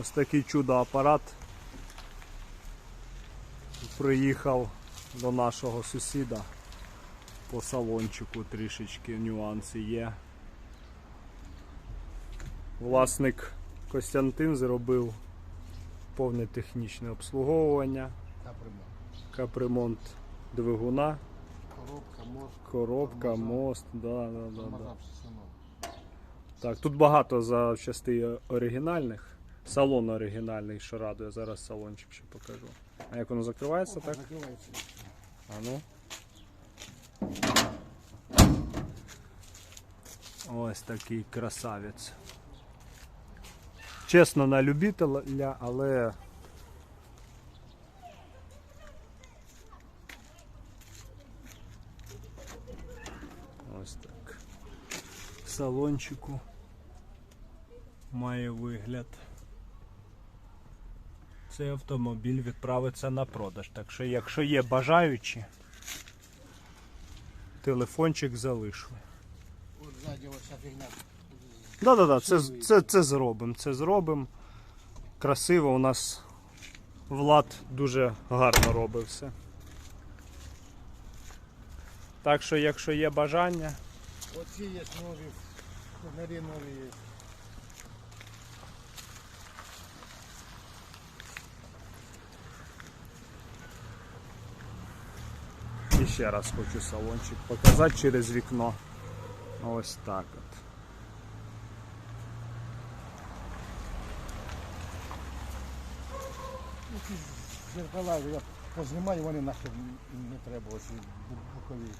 Ось такий чудо-апарат приїхав до нашого сусіда. По салончику трішечки нюанси є. Власник Костянтин зробив повне технічне обслуговування, Капремонт. двигуна, Коробка, мост, коробка, мост. Да, да, да, да. Так, тут багато запчастей оригінальних. Салон оригінальний, що радує. Зараз салончик ще покажу. А як воно закривається, так? Закривається. А ну. Ось такий красавець. Чесно, на любителя, але. Ось так. В салончику має вигляд. Цей автомобіль відправиться на продаж. Так що, якщо є бажаючі, телефончик залишу. Да-да-да, це, це, це зробимо. Це зробимо. Красиво у нас Влад дуже гарно робить все. Так що, якщо є бажання, Оці є нові, нові є. Ще раз хочу салончик показати через вікно. Ось так от. Зеркала я познімаю, вони нахер не треба, ось бухові.